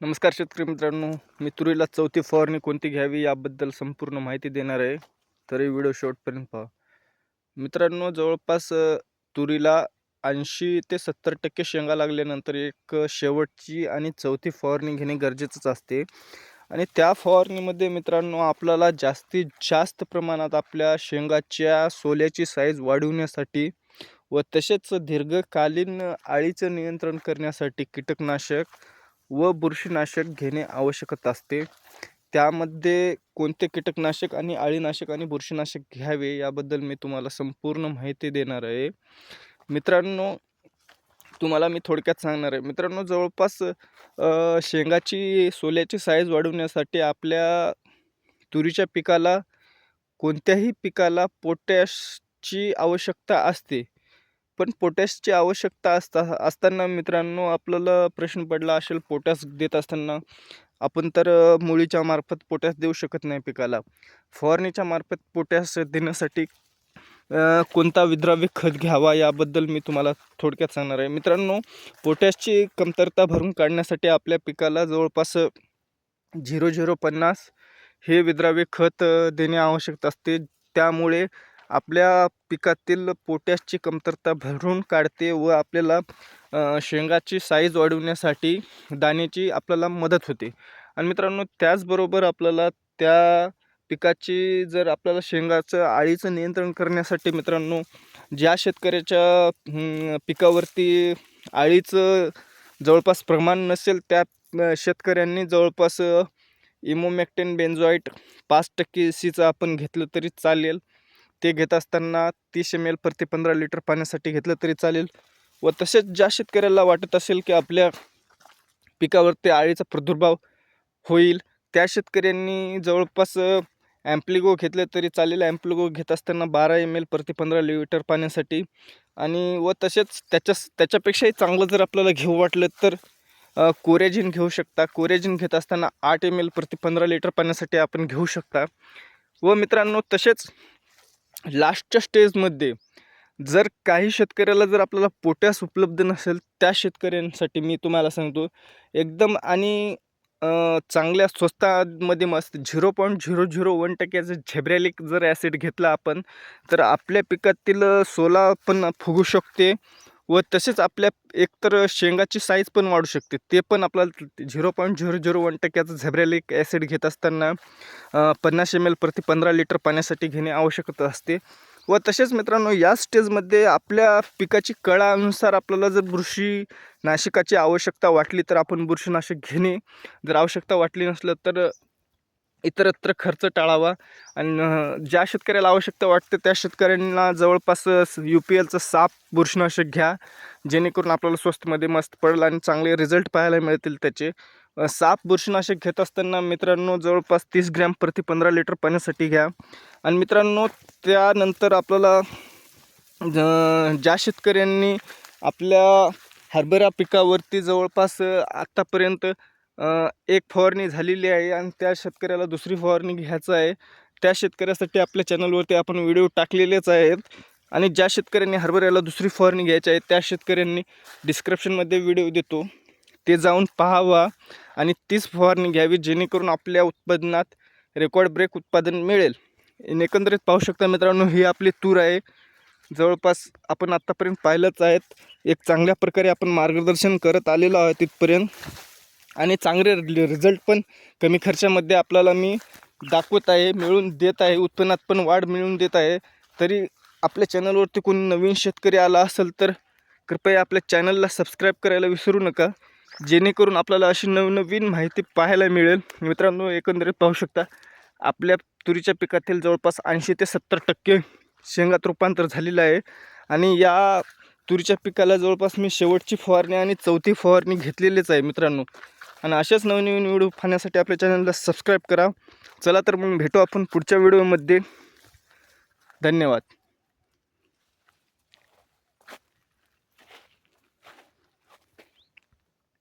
नमस्कार शेतकरी मित्रांनो मी तुरीला चौथी फवारणी कोणती घ्यावी याबद्दल संपूर्ण माहिती देणार आहे. तरी व्हिडिओ शेवटपर्यंत पहा. मित्रांनो जवळपास तुरीला ऐंशी ते सत्तर टक्के शेंगा लागल्यानंतर एक शेवटची आणि चौथी फवारणी घेणे गरजेचंच असते. आणि त्या फवारणीमध्ये मित्रांनो आपल्याला जास्तीत जास्त प्रमाणात आपल्या शेंगाच्या सोल्याची साईज वाढवण्यासाठी व तसेच दीर्घकालीन आळीचं नियंत्रण करण्यासाठी कीटकनाशक व बुरशीनाशक घेणे आवश्यकता असते. त्यामध्ये कोणते कीटकनाशक आणि अळीनाशक आणि बुरशीनाशक घ्यावे याबद्दल मी तुम्हाला संपूर्ण माहिती देणार आहे. मित्रांनो तुम्हाला मी थोडक्यात सांगणार आहे. मित्रांनो जवळपास शेंगाची सोल्याची साईज वाढवण्यासाठी आपल्या तुरीच्या पिकाला कोणत्याही पिकाला पोटॅशची आवश्यकता असते. पण पोटॅशची आवश्यकता असता असताना मित्रांनो आपल्याला प्रश्न पडला असेल पोटॅश देत असताना आपण तर मुळीच्या मार्फत पोटॅश देऊ शकत नाही पिकाला. फवारणीच्या मार्फत पोटॅश देण्यासाठी कोणता विद्राव्य खत घ्यावा याबद्दल मी तुम्हाला थोडक्यात सांगणार आहे. मित्रांनो पोटॅशची कमतरता भरून काढण्यासाठी आपल्या पिकाला जवळपास झिरो झिरो पन्नास हे विद्राव्य खत देणे आवश्यक असते. त्यामुळे आपल्या पिकातील पोटॅशची कमतरता भरून काढते व आपल्याला शेंगाची साईज वाढवण्यासाठी दाण्याची आपल्याला मदत होते. आणि मित्रांनो त्याचबरोबर आपल्याला त्या पिकाची जर आपल्याला शेंगाचं आळीचं नियंत्रण करण्यासाठी मित्रांनो ज्या शेतकऱ्याच्या पिकावरती आळीचं जवळपास प्रमाण नसेल त्या शेतकऱ्यांनी जवळपास इमोमॅक्टेन बेन्झॉईट पाच टक्के सीचं आपण घेतलं तरी चालेल. ते घेत असताना तीस एम एल प्रति पंधरा लिटर पाण्यासाठी घेतलं तरी चालेल. व तसेच ज्या शेतकऱ्याला वाटत असेल की आपल्या पिकावरती आळीचा प्रादुर्भाव होईल त्या शेतकऱ्यांनी जवळपास ॲम्प्लिगो घेतले तरी चालेल. ॲम्प्लिगो घेत असताना बारा एम एल प्रति पंधरा लिटर पाण्यासाठी. आणि व तसेच त्याच्या त्याच्यापेक्षाही चांगलं जर आपल्याला घेऊ वाटलं तर कोरेजिन घेऊ शकता. कोरेजिन घेत असताना आठ एम एल प्रति पंधरा लिटर पाण्यासाठी आपण घेऊ शकता. व मित्रांनो तसेच लास्टच्या स्टेजमध्ये जर काही शेतकऱ्याला जर आपल्याला पोटॅस उपलब्ध नसेल त्या शेतकऱ्यांसाठी मी तुम्हाला सांगतो एकदम आणि चांगल्या स्वस्तामध्ये मस्त zero point zero zero one टक्क्याचं झेब्रॅलिक जर ॲसिड घेतला आपण तर आपल्या पिकातील सोला पण फुगू शकते. व तसेच आपल्या एकतर शेंगाची साईज पण वाढू शकते. ते पण आपल्याला zero point zero zero one टक्क्याचं झेब्रॅलिक ॲसिड घेत असताना पन्नास एम एल प्रति पंधरा लिटर पाण्यासाठी घेणे आवश्यक असते. व तसेच मित्रांनो या स्टेजमध्ये आपल्या पिकाची कळानुसार आपल्याला जर बुरशी नाशकाची आवश्यकता वाटली तर आपण बुरशीनाशक घेणे. जर आवश्यकता वाटली नसलं तर इतरत्र खर्च टाळावा. आणि ज्या शेतकऱ्याला आवश्यकता वाटते त्या शेतकऱ्यांना जवळपास यू पी एलचं साप बुरशीनाशक घ्या. जेणेकरून आपल्याला स्वस्तमध्ये मस्त पडेल आणि चांगले रिझल्ट पाहायला मिळतील त्याचे. साप बुरशीनाशक घेत असताना मित्रांनो जवळपास तीस ग्रॅम प्रति पंधरा लिटर पाण्यासाठी घ्या. आणि मित्रांनो त्यानंतर आपल्याला ज्या शेतकऱ्यांनी आपल्या हरभरा पिकावरती जवळपास आत्तापर्यंत एक फवारणी झालेली आहे आणि त्या शेतकऱ्याला दुसरी फवारणी घ्यायचं आहे. त्या शेतकऱ्यासाठी आपल्या चॅनलवरती आपण व्हिडिओ टाकलेलेच आहेत आणि ज्या शेतकऱ्यांनी हरभऱ्याला दुसरी फवारणी घ्यायची आहे त्या शेतकऱ्यांनी डिस्क्रिप्शनमध्ये व्हिडिओ देतो. ते जाऊन पाहावा आणि तीच फवारणी घ्यावी जेणेकरून आपल्या उत्पादनात रेकॉर्ड ब्रेक उत्पादन मिळेल. एकंदरीत पाहू शकता मित्रांनो ही आपली तूर आहे. जवळपास आपण आत्तापर्यंत पाहिलंच आहेत. एक चांगल्या प्रकारे आपण मार्गदर्शन करत आलेलो आहोत तिथपर्यंत आणि चांगले रिझल्ट पण कमी खर्चामध्ये आपल्याला मी दाखवत आहे मिळून देत आहे उत्पन्नात पण वाढ मिळून देत आहे. तरी आपल्या चॅनलवरती कोणी नवीन शेतकरी आला असेल तर कृपया आपल्या चॅनलला सबस्क्राईब करायला विसरू नका. जेणेकरून आपल्याला अशी नवनवीन माहिती पाहायला मिळेल. मित्रांनो एकंदरीत पाहू शकता आपल्या तुरीच्या पिकातील जवळपास ऐंशी ते सत्तर टक्के शेंगात रूपांतर झालेलं आहे. आणि या तुरीच्या पिकाला जवळपास मी शेवटची फवारणी आणि चौथी फवारणी घेतलेलीच आहे मित्रांनो. आणि अशाच नवनवीन व्हिडिओ पाहण्यासाठी आपल्या चॅनलला सबस्क्राईब करा. चला तर मग भेटू आपण पुढच्या व्हिडिओमध्ये. धन्यवाद.